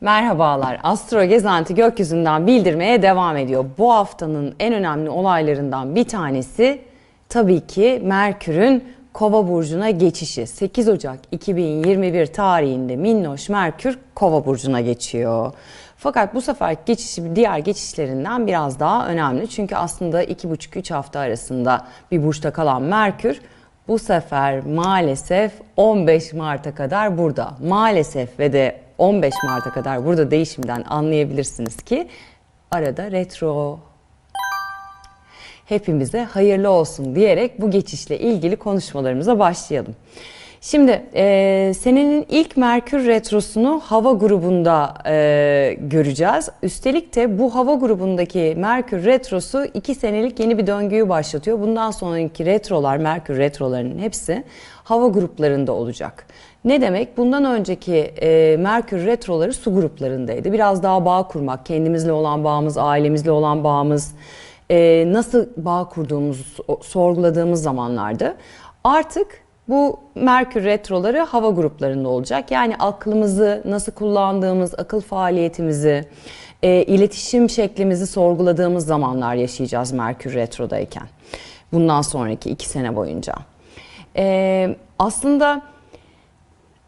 Merhabalar. Astro Gezenti gökyüzünden bildirmeye devam ediyor. Bu haftanın en önemli olaylarından bir tanesi tabii ki Merkür'ün Kova burcuna geçişi. 8 Ocak 2021 tarihinde Minnoş Merkür Kova burcuna geçiyor. Fakat bu sefer geçişi diğer geçişlerinden biraz daha önemli. Çünkü aslında 2,5-3 hafta arasında bir burçta kalan Merkür bu sefer maalesef 15 Mart'a kadar burada. Maalesef ve de 15 Mart'a kadar burada değişimden anlayabilirsiniz ki arada retro hepimize hayırlı olsun diyerek bu geçişle ilgili konuşmalarımıza başlayalım. Şimdi e, senenin ilk Merkür Retrosu'nu hava grubunda e, göreceğiz. Üstelik de bu hava grubundaki Merkür Retrosu iki senelik yeni bir döngüyü başlatıyor. Bundan sonraki retrolar, Merkür retrolarının hepsi hava gruplarında olacak. Ne demek? Bundan önceki e, Merkür retroları su gruplarındaydı. Biraz daha bağ kurmak, kendimizle olan bağımız, ailemizle olan bağımız, e, nasıl bağ kurduğumuzu sorguladığımız zamanlardı. Artık bu Merkür retroları hava gruplarında olacak. Yani aklımızı nasıl kullandığımız, akıl faaliyetimizi, e, iletişim şeklimizi sorguladığımız zamanlar yaşayacağız Merkür retrodayken. Bundan sonraki iki sene boyunca. E, aslında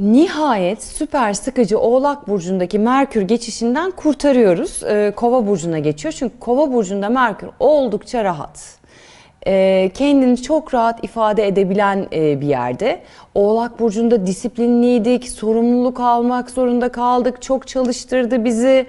nihayet süper sıkıcı Oğlak Burcu'ndaki Merkür geçişinden kurtarıyoruz. E, Kova Burcu'na geçiyor. Çünkü Kova Burcu'nda Merkür oldukça rahat e, kendini çok rahat ifade edebilen e, bir yerde. Oğlak Burcu'nda disiplinliydik, sorumluluk almak zorunda kaldık, çok çalıştırdı bizi.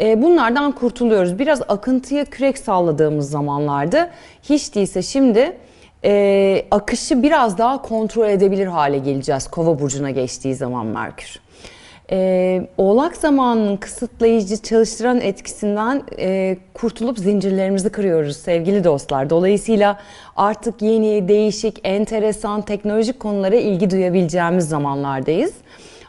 E, bunlardan kurtuluyoruz. Biraz akıntıya kürek salladığımız zamanlarda hiç değilse şimdi e, akışı biraz daha kontrol edebilir hale geleceğiz Kova Burcu'na geçtiği zaman Merkür. Ee, oğlak zamanının kısıtlayıcı çalıştıran etkisinden e, kurtulup zincirlerimizi kırıyoruz sevgili dostlar. Dolayısıyla artık yeni, değişik, enteresan, teknolojik konulara ilgi duyabileceğimiz zamanlardayız.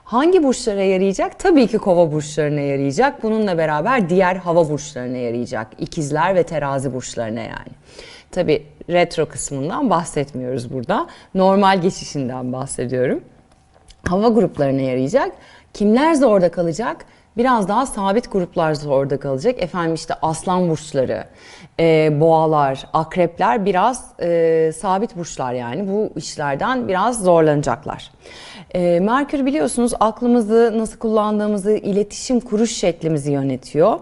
Hangi burçlara yarayacak? Tabii ki kova burçlarına yarayacak. Bununla beraber diğer hava burçlarına yarayacak. İkizler ve terazi burçlarına yani. Tabii retro kısmından bahsetmiyoruz burada. Normal geçişinden bahsediyorum. Hava gruplarına yarayacak. Kimler zorda kalacak? Biraz daha sabit gruplar zorda kalacak. Efendim işte aslan burçları, e, boğalar, akrepler biraz e, sabit burçlar yani bu işlerden biraz zorlanacaklar. E, Merkür biliyorsunuz aklımızı nasıl kullandığımızı, iletişim kuruş şeklimizi yönetiyor.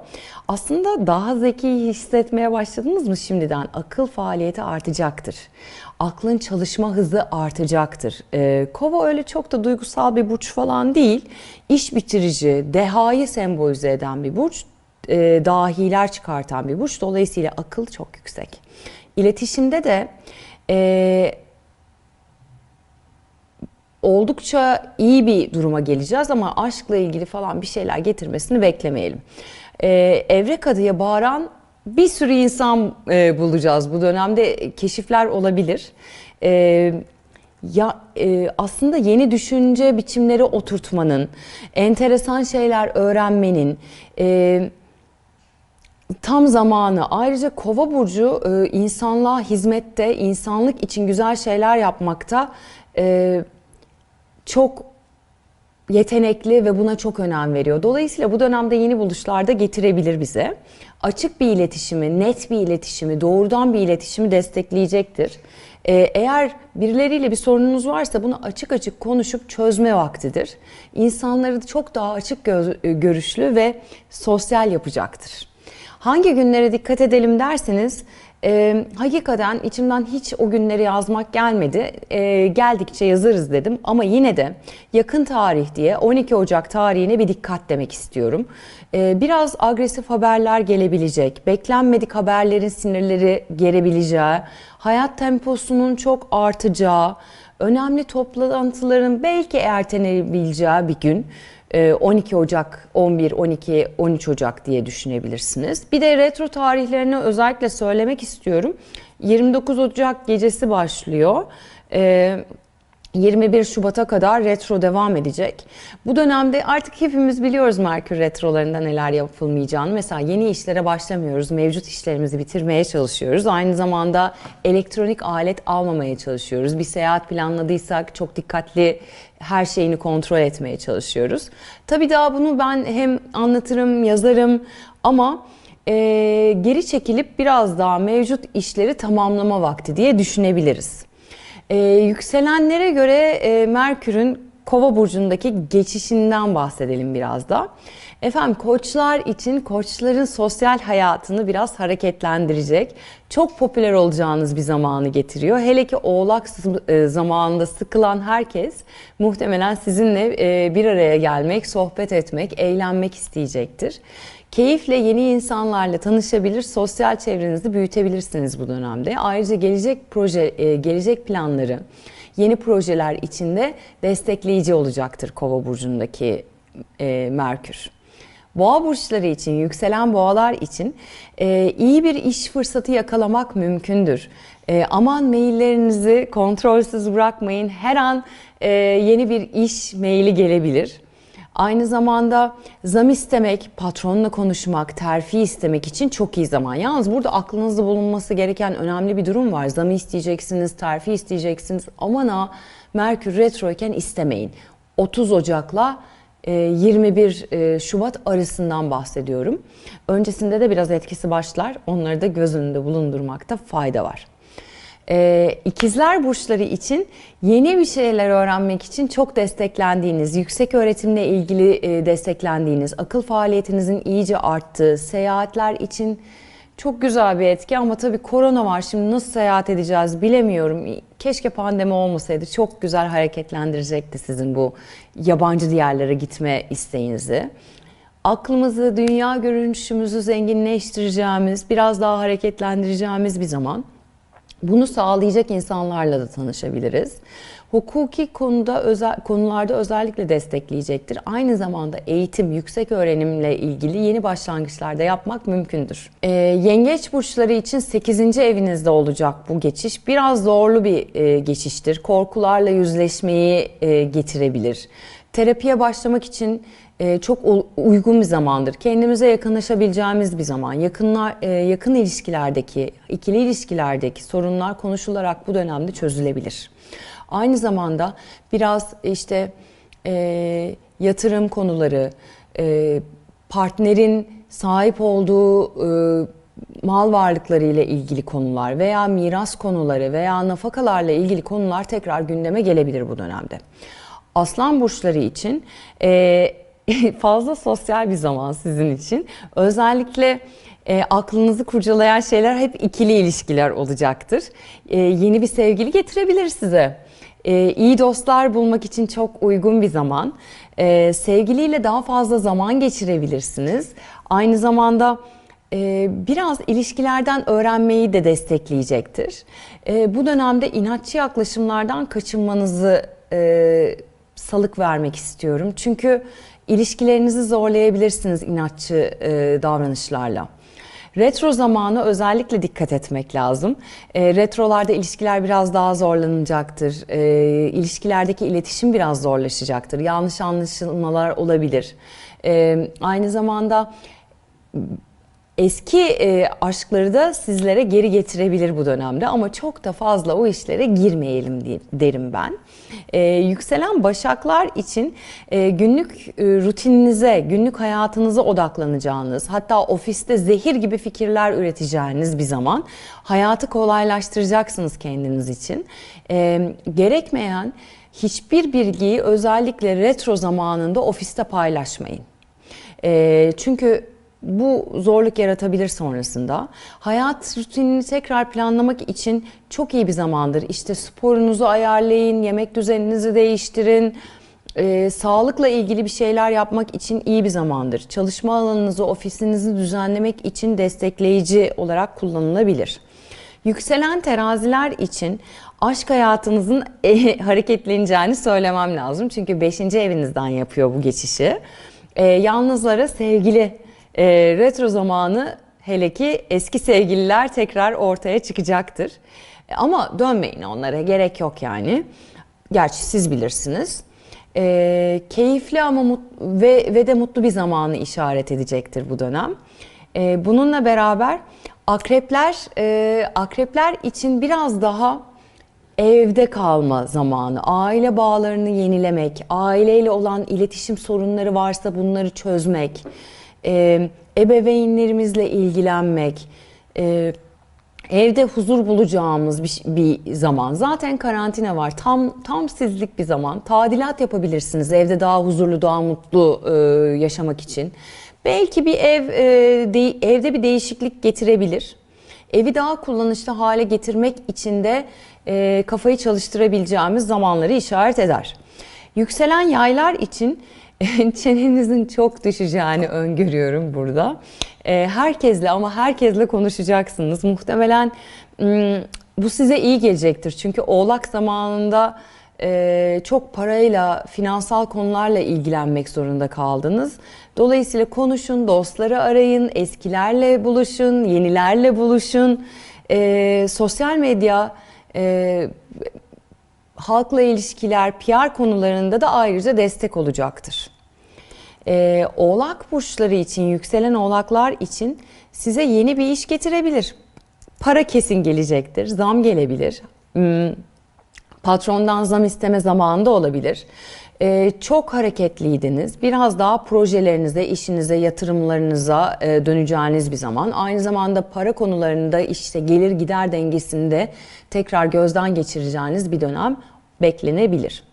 Aslında daha zeki hissetmeye başladınız mı şimdiden? Akıl faaliyeti artacaktır aklın çalışma hızı artacaktır. E, kova öyle çok da duygusal bir burç falan değil. İş bitirici, dehayı sembolize eden bir burç. E, dahiler çıkartan bir burç. Dolayısıyla akıl çok yüksek. İletişimde de e, oldukça iyi bir duruma geleceğiz ama aşkla ilgili falan bir şeyler getirmesini beklemeyelim. Ee, Evrek adıya bağıran bir sürü insan e, bulacağız bu dönemde keşifler olabilir. E, ya e, aslında yeni düşünce biçimleri oturtmanın, enteresan şeyler öğrenmenin e, tam zamanı. Ayrıca Kova burcu e, insanlığa hizmette, insanlık için güzel şeyler yapmakta e, çok yetenekli ve buna çok önem veriyor. Dolayısıyla bu dönemde yeni buluşlar da getirebilir bize. Açık bir iletişimi, net bir iletişimi, doğrudan bir iletişimi destekleyecektir. Ee, eğer birileriyle bir sorununuz varsa bunu açık açık konuşup çözme vaktidir. İnsanları çok daha açık görüşlü ve sosyal yapacaktır. Hangi günlere dikkat edelim derseniz e, hakikaten içimden hiç o günleri yazmak gelmedi. E, geldikçe yazarız dedim ama yine de yakın tarih diye 12 Ocak tarihine bir dikkat demek istiyorum. E, biraz agresif haberler gelebilecek, beklenmedik haberlerin sinirleri gerebileceği, hayat temposunun çok artacağı, önemli toplantıların belki ertelenebileceği bir gün. 12 ee, Ocak, 11, 12, 13 Ocak diye düşünebilirsiniz. Bir de retro tarihlerini özellikle söylemek istiyorum. 29 Ocak gecesi başlıyor. 21 Şubat'a kadar retro devam edecek. Bu dönemde artık hepimiz biliyoruz Merkür retrolarında neler yapılmayacağını. Mesela yeni işlere başlamıyoruz. Mevcut işlerimizi bitirmeye çalışıyoruz. Aynı zamanda elektronik alet almamaya çalışıyoruz. Bir seyahat planladıysak çok dikkatli her şeyini kontrol etmeye çalışıyoruz. Tabii daha bunu ben hem anlatırım, yazarım ama e, geri çekilip biraz daha mevcut işleri tamamlama vakti diye düşünebiliriz. Ee, yükselenlere göre e, Merkür'ün Kova burcundaki geçişinden bahsedelim biraz da. Efendim koçlar için koçların sosyal hayatını biraz hareketlendirecek. Çok popüler olacağınız bir zamanı getiriyor. Hele ki oğlak e, zamanında sıkılan herkes muhtemelen sizinle e, bir araya gelmek, sohbet etmek, eğlenmek isteyecektir. Keyifle yeni insanlarla tanışabilir, sosyal çevrenizi büyütebilirsiniz bu dönemde. Ayrıca gelecek proje, e, gelecek planları, yeni projeler içinde destekleyici olacaktır Kova burcundaki Merkür. Boğa burçları için, yükselen boğalar için e, iyi bir iş fırsatı yakalamak mümkündür. E, aman maillerinizi kontrolsüz bırakmayın. Her an e, yeni bir iş maili gelebilir. Aynı zamanda zam istemek, patronla konuşmak, terfi istemek için çok iyi zaman. Yalnız burada aklınızda bulunması gereken önemli bir durum var. Zamı isteyeceksiniz, terfi isteyeceksiniz. Aman ha Merkür retroyken istemeyin. 30 Ocak'la 21 e, e, Şubat arasından bahsediyorum. Öncesinde de biraz etkisi başlar. Onları da göz önünde bulundurmakta fayda var. Ee, ikizler burçları için yeni bir şeyler öğrenmek için çok desteklendiğiniz, yüksek öğretimle ilgili e, desteklendiğiniz, akıl faaliyetinizin iyice arttığı, seyahatler için çok güzel bir etki ama tabii korona var. Şimdi nasıl seyahat edeceğiz bilemiyorum. Keşke pandemi olmasaydı. Çok güzel hareketlendirecekti sizin bu yabancı diyarlara gitme isteğinizi. Aklımızı, dünya görünüşümüzü zenginleştireceğimiz, biraz daha hareketlendireceğimiz bir zaman. Bunu sağlayacak insanlarla da tanışabiliriz. Hukuki konuda özel, konularda özellikle destekleyecektir. Aynı zamanda eğitim, yüksek öğrenimle ilgili yeni başlangıçlarda yapmak mümkündür. Ee, yengeç burçları için 8. evinizde olacak bu geçiş. Biraz zorlu bir e, geçiştir. Korkularla yüzleşmeyi e, getirebilir. Terapiye başlamak için e, çok uygun bir zamandır. Kendimize yakınlaşabileceğimiz bir zaman. Yakınlar e, yakın ilişkilerdeki, ikili ilişkilerdeki sorunlar konuşularak bu dönemde çözülebilir. Aynı zamanda biraz işte e, yatırım konuları, e, partnerin sahip olduğu e, mal varlıkları ile ilgili konular veya miras konuları veya nafakalarla ilgili konular tekrar gündeme gelebilir bu dönemde. Aslan burçları için e, fazla sosyal bir zaman sizin için. Özellikle e, aklınızı kurcalayan şeyler hep ikili ilişkiler olacaktır. E, yeni bir sevgili getirebilir size. E, iyi dostlar bulmak için çok uygun bir zaman. E, sevgiliyle daha fazla zaman geçirebilirsiniz. Aynı zamanda e, biraz ilişkilerden öğrenmeyi de destekleyecektir. E, bu dönemde inatçı yaklaşımlardan kaçınmanızı e, salık vermek istiyorum. Çünkü ilişkilerinizi zorlayabilirsiniz inatçı e, davranışlarla. Retro zamanı özellikle dikkat etmek lazım. E, retrolarda ilişkiler biraz daha zorlanacaktır. E, ilişkilerdeki iletişim biraz zorlaşacaktır. Yanlış anlaşılmalar olabilir. E, aynı zamanda eski e, aşkları da sizlere geri getirebilir bu dönemde ama çok da fazla o işlere girmeyelim derim ben. E, yükselen başaklar için e, günlük e, rutininize, günlük hayatınıza odaklanacağınız, hatta ofiste zehir gibi fikirler üreteceğiniz bir zaman hayatı kolaylaştıracaksınız kendiniz için. E, gerekmeyen hiçbir bilgiyi özellikle retro zamanında ofiste paylaşmayın. E, çünkü bu zorluk yaratabilir sonrasında. Hayat rutinini tekrar planlamak için çok iyi bir zamandır. İşte sporunuzu ayarlayın, yemek düzeninizi değiştirin. Ee, sağlıkla ilgili bir şeyler yapmak için iyi bir zamandır. Çalışma alanınızı, ofisinizi düzenlemek için destekleyici olarak kullanılabilir. Yükselen teraziler için aşk hayatınızın e, hareketleneceğini söylemem lazım. Çünkü 5. evinizden yapıyor bu geçişi. E, yalnızlara sevgili e, retro zamanı hele ki eski sevgililer tekrar ortaya çıkacaktır. E, ama dönmeyin onlara gerek yok yani. gerçi siz bilirsiniz. Ee, keyifli ama mut- ve, ve de mutlu bir zamanı işaret edecektir bu dönem. Ee, bununla beraber akrepler e, akrepler için biraz daha evde kalma zamanı, aile bağlarını yenilemek, aileyle olan iletişim sorunları varsa bunları çözmek, e, ebeveynlerimizle ilgilenmek, e, evde huzur bulacağımız bir, bir zaman. Zaten karantina var. Tam tam sizlik bir zaman. Tadilat yapabilirsiniz evde daha huzurlu, daha mutlu e, yaşamak için. Belki bir ev e, de- evde bir değişiklik getirebilir. Evi daha kullanışlı hale getirmek için de e, kafayı çalıştırabileceğimiz zamanları işaret eder. Yükselen yaylar için çenenizin çok düşeceğini öngörüyorum burada. E, herkesle ama herkesle konuşacaksınız. Muhtemelen m, bu size iyi gelecektir. Çünkü oğlak zamanında e, çok parayla, finansal konularla ilgilenmek zorunda kaldınız. Dolayısıyla konuşun, dostları arayın, eskilerle buluşun, yenilerle buluşun. E, sosyal medya, e, halkla ilişkiler, PR konularında da ayrıca destek olacaktır. Ee, oğlak burçları için, yükselen oğlaklar için size yeni bir iş getirebilir. Para kesin gelecektir, zam gelebilir. Hmm, patrondan zam isteme zamanı da olabilir. Ee, çok hareketliydiniz. Biraz daha projelerinize, işinize, yatırımlarınıza e, döneceğiniz bir zaman. Aynı zamanda para konularında işte gelir gider dengesinde tekrar gözden geçireceğiniz bir dönem beklenebilir.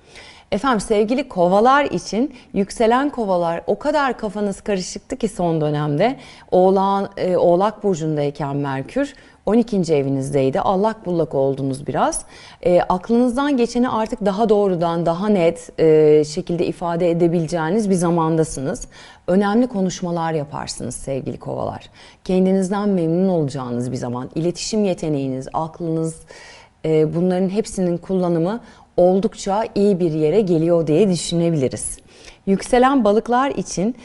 Efendim sevgili kovalar için yükselen kovalar o kadar kafanız karışıktı ki son dönemde Oğlan, e, Oğlak Burcu'ndayken Merkür 12. evinizdeydi. Allak bullak oldunuz biraz. E, aklınızdan geçeni artık daha doğrudan, daha net e, şekilde ifade edebileceğiniz bir zamandasınız. Önemli konuşmalar yaparsınız sevgili kovalar. Kendinizden memnun olacağınız bir zaman. İletişim yeteneğiniz, aklınız, e, bunların hepsinin kullanımı oldukça iyi bir yere geliyor diye düşünebiliriz. Yükselen balıklar için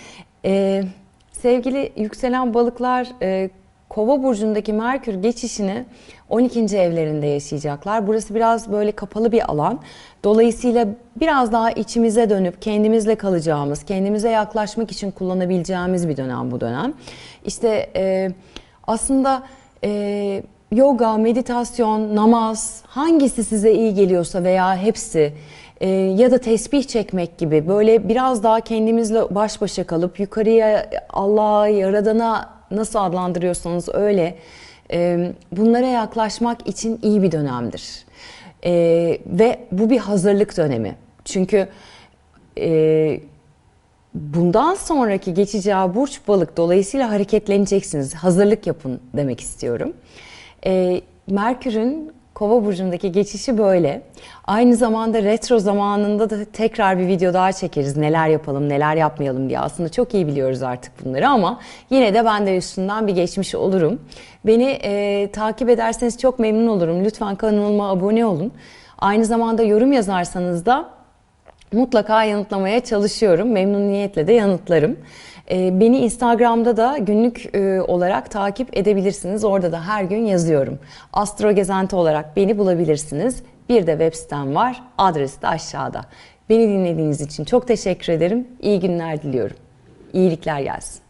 e, sevgili yükselen balıklar e, Kova burcundaki Merkür geçişini 12. evlerinde yaşayacaklar. Burası biraz böyle kapalı bir alan. Dolayısıyla biraz daha içimize dönüp kendimizle kalacağımız, kendimize yaklaşmak için kullanabileceğimiz bir dönem bu dönem. İşte e, aslında e, yoga, meditasyon, namaz hangisi size iyi geliyorsa veya hepsi e, ya da tesbih çekmek gibi böyle biraz daha kendimizle baş başa kalıp yukarıya Allah'a, Yaradan'a nasıl adlandırıyorsanız öyle e, bunlara yaklaşmak için iyi bir dönemdir. E, ve bu bir hazırlık dönemi. Çünkü e, bundan sonraki geçeceği burç balık dolayısıyla hareketleneceksiniz. Hazırlık yapın demek istiyorum. Ee, Merkür'ün Kova burcundaki geçişi böyle. Aynı zamanda retro zamanında da tekrar bir video daha çekeriz. Neler yapalım, neler yapmayalım diye. Aslında çok iyi biliyoruz artık bunları ama yine de ben de üstünden bir geçmiş olurum. Beni e, takip ederseniz çok memnun olurum. Lütfen kanalıma abone olun. Aynı zamanda yorum yazarsanız da mutlaka yanıtlamaya çalışıyorum. Memnuniyetle de yanıtlarım. Ee, Beni Instagram'da da günlük e, olarak takip edebilirsiniz. Orada da her gün yazıyorum. Astro Gezenti olarak beni bulabilirsiniz. Bir de web sitem var. Adresi de aşağıda. Beni dinlediğiniz için çok teşekkür ederim. İyi günler diliyorum. İyilikler gelsin.